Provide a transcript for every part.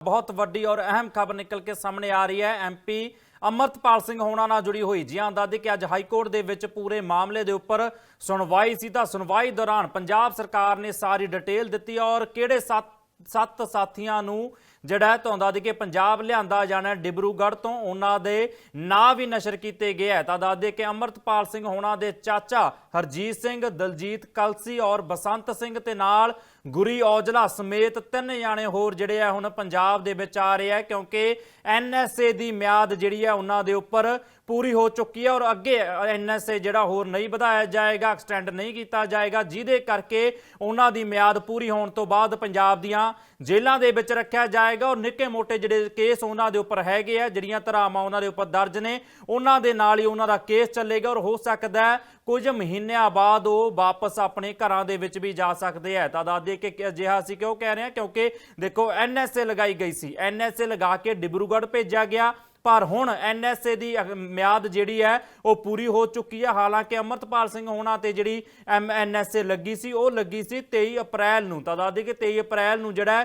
ਬਹੁਤ ਵੱਡੀ ਔਰ ਅਹਿਮ ਖਬਰ ਨਿਕਲ ਕੇ ਸਾਹਮਣੇ ਆ ਰਹੀ ਹੈ। ਐਮਪੀ ਅਮਰਤਪਾਲ ਸਿੰਘ ਹੋਣਾ ਨਾਲ ਜੁੜੀ ਹੋਈ ਜੀ ਹਾਂ ਆਂਦਾਦੀ ਕਿ ਅੱਜ ਹਾਈ ਕੋਰਟ ਦੇ ਵਿੱਚ ਪੂਰੇ ਮਾਮਲੇ ਦੇ ਉੱਪਰ ਸੁਣਵਾਈ ਸੀ ਤਾਂ ਸੁਣਵਾਈ ਦੌਰਾਨ ਪੰਜਾਬ ਸਰਕਾਰ ਨੇ ਸਾਰੀ ਡਿਟੇਲ ਦਿੱਤੀ ਔਰ ਕਿਹੜੇ ਸੱਤ ਸੱਤ ਸਾਥੀਆਂ ਨੂੰ ਜਿਹੜਾ ਧੌਂਦਾ ਦੇ ਕੇ ਪੰਜਾਬ ਲਿਆਂਦਾ ਜਾਣਾ ਡਿਬਰੂਗੜ੍ਹ ਤੋਂ, ਉਹਨਾਂ ਦੇ ਨਾਂ ਵੀ ਨਸ਼ਰ ਕੀਤੇ ਗਏ ਹੈ ਤਾਂ ਦੱਸਦੇ ਕਿ ਅਮਰਤਪਾਲ ਸਿੰਘ ਹੋਣਾ ਦੇ ਚਾਚਾ ਹਰਜੀਤ ਸਿੰਘ, ਦਲਜੀਤ ਕਲਸੀ ਔਰ ਬਸੰਤ ਸਿੰਘ ਤੇ ਨਾਲ ਗੁਰੀ ਔਜਲਾ ਸਮੇਤ ਤਿੰਨ ਜਾਣੇ ਹੋਰ ਜਿਹੜੇ ਆ ਹੁਣ ਪੰਜਾਬ ਦੇ ਵਿੱਚ ਆ ਰਹੇ ਆ, ਕਿਉਂਕਿ ਐਨਐਸਏ ਦੀ ਮਿਆਦ ਜਿਹੜੀ ਆ ਉਹਨਾਂ ਦੇ ਉੱਪਰ ਪੂਰੀ ਹੋ ਚੁੱਕੀ ਹੈ ਔਰ ਅੱਗੇ ਐਨਐਸਏ ਜਿਹੜਾ ਹੋਰ ਨਹੀਂ ਵਧਾਇਆ ਜਾਏਗਾ, ਐਕਸਟੈਂਡ ਨਹੀਂ ਕੀਤਾ ਜਾਏਗਾ, ਜਿਹਦੇ ਕਰਕੇ ਉਹਨਾਂ ਦੀ ਮਿਆਦ ਪੂਰੀ ਹੋਣ ਤੋਂ ਬਾਅਦ ਪੰਜਾਬ ਦੀਆਂ ਜੇਲ੍ਹਾਂ ਦੇ ਵਿੱਚ ਰੱਖਿਆ ਜਾਏ ਜਾਏਗਾ। ਔਰ ਨਿੱਕੇ ਮੋਟੇ ਜਿਹੜੇ ਕੇਸ ਉਹਨਾਂ ਦੇ ਉੱਪਰ ਹੈਗੇ ਆ, ਜਿਹੜੀਆਂ ਧਰਾਵਾਂ ਉਹਨਾਂ ਦੇ ਉੱਪਰ ਦਰਜ ਨੇ, ਉਹਨਾਂ ਦੇ ਨਾਲ ਹੀ ਉਹਨਾਂ ਦਾ ਕੇਸ ਚੱਲੇਗਾ। ਔਰ ਹੋ ਸਕਦਾ ਕੁਝ ਮਹੀਨਿਆਂ ਬਾਅਦ ਉਹ ਵਾਪਸ ਆਪਣੇ ਘਰਾਂ ਦੇ ਵਿੱਚ ਵੀ ਜਾ ਸਕਦੇ ਹੈ ਤਾਂ ਦੱਸ ਦਈਏ ਕਿ ਅਜਿਹਾ ਅਸੀਂ ਕਿਉਂ ਕਹਿ ਰਹੇ ਹਾਂ? ਕਿਉਂਕਿ ਦੇਖੋ ਐਨਐਸਏ ਲਗਾਈ ਗਈ ਸੀ। ਐਨਐਸਏ ਲਗਾ ਕੇ ਡਿਬਰੂਗੜ੍ਹ ਭੇਜਿਆ ਗਿਆ। ਪਰ ਹੁਣ ਐਨਐਸਏ ਦੀ ਮਿਆਦ ਜਿਹੜੀ ਹੈ, ਉਹ ਪੂਰੀ ਹੋ ਚੁੱਕੀ ਹੈ। ਹਾਲਾਂਕਿ ਅਮਰਤਪਾਲ ਸਿੰਘ ਹੋਣਾ ਤੇ ਜਿਹੜੀ ਐਨਐਸਏ ਲੱਗੀ ਸੀ, ਉਹ ਲੱਗੀ ਸੀ 23 ਅਪ੍ਰੈਲ ਨੂੰ। ਤਾਂ ਦੱਸ ਦਈਏ ਕਿ 23 ਅਪ੍ਰੈਲ ਨੂੰ ਜਿਹੜਾ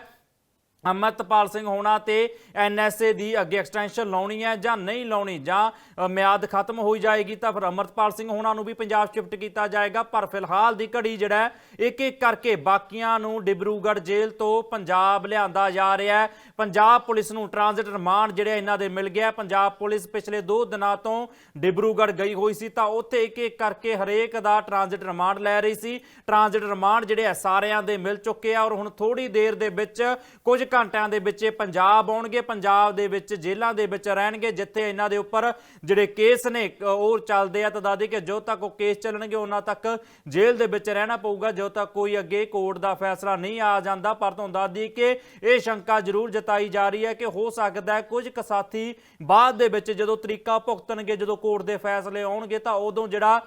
ਅਮਰਤਪਾਲ ਸਿੰਘ ਹੋਣਾ ਤੇ ਐਨਐਸਏ ਦੀ ਅੱਗੇ ਐਕਸਟੈਂਸ਼ਨ ਲਾਉਣੀ ਹੈ ਜਾਂ ਨਹੀਂ ਲਾਉਣੀ, ਜਾਂ ਮਿਆਦ ਖਤਮ ਹੋਈ ਜਾਏਗੀ ਤਾਂ ਫਿਰ ਅਮਰਤਪਾਲ ਸਿੰਘ ਹੋਣਾ ਨੂੰ ਵੀ ਪੰਜਾਬ ਸ਼ਿਫਟ ਕੀਤਾ ਜਾਏਗਾ। ਪਰ ਫਿਲਹਾਲ ਦੀ ਘੜੀ ਜਿਹੜਾ ਇੱਕ ਇੱਕ ਕਰਕੇ ਬਾਕੀਆਂ ਨੂੰ ਡਿਬਰੂਗੜ੍ਹ ਜੇਲ੍ਹ ਤੋਂ ਪੰਜਾਬ ਲਿਆਂਦਾ ਜਾ ਰਿਹਾ ਹੈ। ਪੰਜਾਬ ਪੁਲਿਸ ਨੂੰ ਟ੍ਰਾਂਜ਼ਿਟ ਰਿਮਾਂਡ ਜਿਹੜੇ ਇਹਨਾਂ ਦੇ ਮਿਲ ਗਿਆ। ਪੰਜਾਬ ਪੁਲਿਸ ਪਿਛਲੇ 2 ਦਿਨਾਂ ਤੋਂ ਡਿਬਰੂਗੜ੍ਹ ਗਈ ਹੋਈ ਸੀ ਤਾਂ ਉੱਥੇ ਇੱਕ ਇੱਕ ਕਰਕੇ ਹਰੇਕ ਦਾ ਟ੍ਰਾਂਜ਼ਿਟ ਰਿਮਾਂਡ ਲੈ ਰਹੀ ਸੀ। ਟ੍ਰਾਂਜ਼ਿਟ ਰਿਮਾਂਡ ਜਿਹੜੇ ਆ ਸਾਰਿਆਂ ਦੇ ਮਿਲ ਚੁੱਕੇ ਆ ਔਰ ਹੁਣ ਥੋੜੀ ਦੇਰ ਦੇ ਵਿੱਚ ਕੁਝ ਘੰਟਿਆਂ ਦੇ ਵਿੱਚ ਇਹ ਪੰਜਾਬ ਆਉਣਗੇ, ਪੰਜਾਬ ਦੇ ਵਿੱਚ ਜੇਲ੍ਹਾਂ ਦੇ ਵਿੱਚ ਰਹਿਣਗੇ, ਜਿੱਥੇ ਇਹਨਾਂ ਦੇ ਉੱਪਰ ਜਿਹੜੇ ਕੇਸ ਨੇ ਉਹ ਚੱਲਦੇ ਆ, ਤਾਂ ਦਾਦੀ ਕਿ ਜੋ ਤੱਕ ਉਹ ਕੇਸ ਚੱਲਣਗੇ, ਉਹਨਾਂ ਤੱਕ ਜੇਲ੍ਹ ਦੇ ਵਿੱਚ ਰਹਿਣਾ ਪਊਗਾ ਜੋ ਤੱਕ ਕੋਈ ਅੱਗੇ ਕੋਰਟ ਦਾ ਫੈਸਲਾ ਨਹੀਂ ਆ ਜਾਂਦਾ। ਪਰ ਤੁਹਾਨੂੰ ਦੱਸ ਕਿ ਇਹ ਸ਼ੰਕਾ ਜ਼ਰੂਰ ਜਤਾਈ ਜਾ ਰਹੀ ਹੈ ਕਿ ਹੋ ਸਕਦਾ ਹੈ ਕੁਝ ਕੁ ਸਾਥੀ ਬਾਅਦ ਦੇ ਵਿੱਚ ਜਦੋਂ ਤਰੀਕਾ ਭੁਗਤਣਗੇ, ਜਦੋਂ ਕੋਰਟ ਦੇ ਫੈਸਲੇ ਆਉਣਗੇ, ਤਾਂ ਉਦੋਂ ਜਿਹੜਾ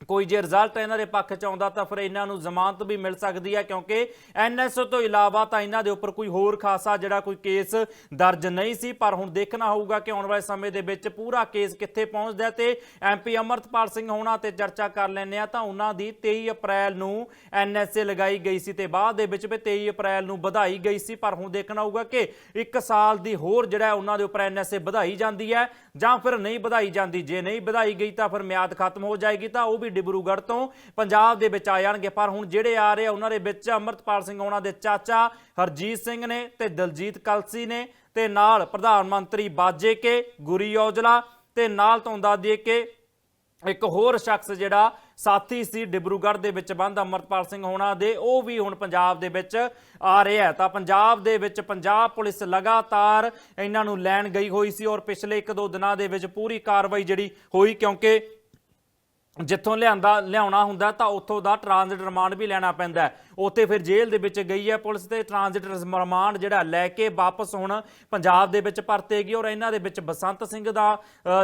ਕੋਈ ਜੇ ਰਿਜ਼ਲਟ ਇਹਨਾਂ ਦੇ ਪੱਖ ਚ ਆਉਂਦਾ ਤਾਂ ਫਿਰ ਇਹਨਾਂ ਨੂੰ ਜ਼ਮਾਨਤ ਵੀ ਮਿਲ ਸਕਦੀ ਹੈ, ਕਿਉਂਕਿ ਐਨਐਸਓ ਤੋਂ ਇਲਾਵਾ ਤਾਂ ਇਹਨਾਂ ਦੇ ਉੱਪਰ ਕੋਈ ਹੋਰ ਖਾਸਾ ਜਿਹੜਾ ਕੋਈ ਕੇਸ ਦਰਜ ਨਹੀਂ ਸੀ, ਪਰ ਹੁਣ ਦੇਖਣਾ ਹੋਊਗਾ ਕਿ ਆਉਣ ਵਾਲੇ ਸਮੇਂ ਦੇ ਵਿੱਚ ਪੂਰਾ ਕੇਸ ਕਿੱਥੇ ਪਹੁੰਚਦਾ ਹੈ ਤੇ ਐਮਪੀ ਅਮਰਤਪਾਲ ਸਿੰਘ ਹੋਣਾ ਤੇ ਚਰਚਾ ਕਰ ਲੈਂਦੇ ਆ ਤਾਂ ਉਹਨਾਂ ਦੀ 23 ਅਪ੍ਰੈਲ ਨੂੰ ਐਨਐਸਏ ਲਗਾਈ ਗਈ ਸੀ ਤੇ ਬਾਅਦ ਦੇ ਵਿੱਚ ਵੀ 23 ਅਪ੍ਰੈਲ ਨੂੰ ਵਧਾਈ ਗਈ ਸੀ, ਪਰ ਹੁਣ ਦੇਖਣਾ ਹੋਊਗਾ ਕਿ 1 ਸਾਲ ਦੀ ਹੋਰ ਜਿਹੜਾ ਉਹਨਾਂ ਦੇ ਉੱਪਰ ਐਨਐਸਏ ਵਧਾਈ ਜਾਂਦੀ ਹੈ ਜਾਂ ਫਿਰ ਨਹੀਂ ਵਧਾਈ ਜਾਂਦੀ। ਜੇ ਨਹੀਂ ਵਧਾਈ ਗਈ ਤਾਂ ਫਿਰ ਮਿਆਦ ਖਤਮ ਹੋ ਜਾਏਗੀ ਤਾਂ ਉਹ ਵੀ ਡਿਬਰੂਗੜ੍ਹ ਤੋਂ ਪੰਜਾਬ ਦੇ ਵਿੱਚ ਆ ਜਾਣਗੇ। ਪਰ ਹੁਣ ਜਿਹੜੇ ਆ ਰਹੇ ਆ, ਉਹਨਾਂ ਦੇ ਵਿੱਚ ਅਮਰਤਪਾਲ ਸਿੰਘ ਉਹਨਾਂ ਦੇ ਚਾਚਾ ਹਰਜੀਤ ਸਿੰਘ ਨੇ ਤੇ ਦਲਜੀਤ ਕਲਸੀ ਨੇ ਤੇ ਨਾਲ ਪ੍ਰਧਾਨ ਮੰਤਰੀ ਬਾਜੇ ਕੇ, ਗੁਰੀ ਔਜਲਾ ਤੇ ਨਾਲ ਤੋਂ ਦੱਸ ਦਈਏ ਕਿ ਇੱਕ ਹੋਰ ਸ਼ਖਸ ਜਿਹੜਾ ਸਾਥੀ ਸੀ ਡਿਬਰੂਗੜ੍ਹ ਦੇ ਵਿੱਚ ਬੰਦ ਅਮਰਪਾਲ ਸਿੰਘ ਹੋਣਾ ਦੇ, ਉਹ ਵੀ ਹੁਣ ਪੰਜਾਬ ਦੇ ਵਿੱਚ ਆ ਰਿਹਾ ਤਾਂ ਪੰਜਾਬ ਦੇ ਵਿੱਚ ਪੰਜਾਬ ਪੁਲਿਸ ਲਗਾਤਾਰ ਇਹਨਾਂ ਨੂੰ ਲੈਣ ਗਈ ਹੋਈ ਸੀ ਔਰ ਪਿਛਲੇ 1-2 ਦਿਨਾਂ ਦੇ ਵਿੱਚ ਪੂਰੀ ਕਾਰਵਾਈ ਜਿਹੜੀ ਹੋਈ ਕਿਉਂਕਿ ਜਿੱਥੋਂ ਲਿਆਂਦਾ, ਲਿਆਉਣਾ ਹੁੰਦਾ, ਤਾਂ ਉੱਥੋਂ ਦਾ ਟ੍ਰਾਂਜ਼ਿਟ ਰਿਮਾਂਡ ਵੀ ਲੈਣਾ ਪੈਂਦਾ ਉੱਥੇ ਫਿਰ ਜੇਲ੍ਹ ਦੇ ਵਿੱਚ ਗਈ ਹੈ ਪੁਲਿਸ ਤੇ ਟ੍ਰਾਂਜ਼ਿਟ ਰਿਮਾਂਡ ਜਿਹੜਾ ਲੈ ਕੇ ਵਾਪਸ ਹੁਣ ਪੰਜਾਬ ਦੇ ਵਿੱਚ ਪਰਤੇਗੀ ਔਰ ਇਹਨਾਂ ਦੇ ਵਿੱਚ ਬਸੰਤ ਸਿੰਘ ਦਾ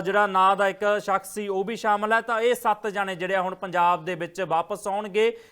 ਜਿਹੜਾ ਨਾਂ ਦਾ ਇੱਕ ਸ਼ਖਸ ਸੀ, ਉਹ ਵੀ ਸ਼ਾਮਲ ਹੈ। ਤਾਂ ਇਹ ਸੱਤ ਜਣੇ ਜਿਹੜੇ ਆ ਹੁਣ ਪੰਜਾਬ ਦੇ ਵਿੱਚ ਵਾਪਸ ਆਉਣਗੇ।